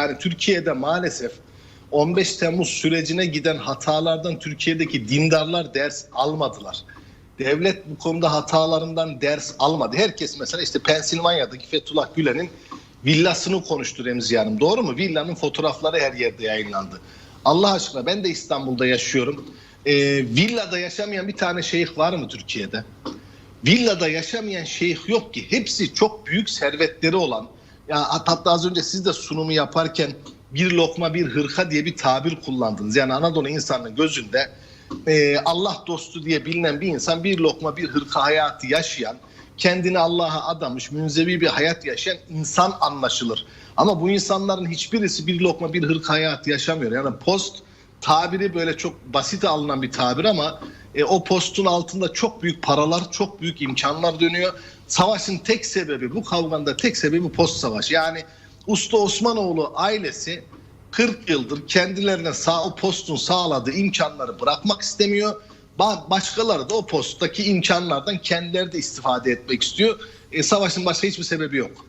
Yani Türkiye'de maalesef 15 Temmuz sürecine giden hatalardan Türkiye'deki dindarlar ders almadılar. Devlet bu konuda hatalarından ders almadı. Herkes mesela işte Pensilvanya'daki Fethullah Gülen'in villasını konuştu Remzi Hanım. Doğru mu? Villanın fotoğrafları her yerde yayınlandı. Allah aşkına ben de İstanbul'da yaşıyorum. Ee, villada yaşamayan bir tane şeyh var mı Türkiye'de? Villada yaşamayan şeyh yok ki. Hepsi çok büyük servetleri olan. Ya hatta az önce siz de sunumu yaparken bir lokma bir hırka diye bir tabir kullandınız. Yani Anadolu insanının gözünde e, Allah dostu diye bilinen bir insan bir lokma bir hırka hayatı yaşayan, kendini Allah'a adamış, münzevi bir hayat yaşayan insan anlaşılır. Ama bu insanların hiçbirisi bir lokma bir hırka hayatı yaşamıyor. Yani post tabiri böyle çok basit alınan bir tabir ama e, o postun altında çok büyük paralar, çok büyük imkanlar dönüyor. Savaşın tek sebebi, bu kavganın da tek sebebi post savaş. Yani Usta Osmanoğlu ailesi 40 yıldır kendilerine sağ, o postun sağladığı imkanları bırakmak istemiyor. Ba- Başkaları da o posttaki imkanlardan kendileri de istifade etmek istiyor. E, savaşın başka hiçbir sebebi yok.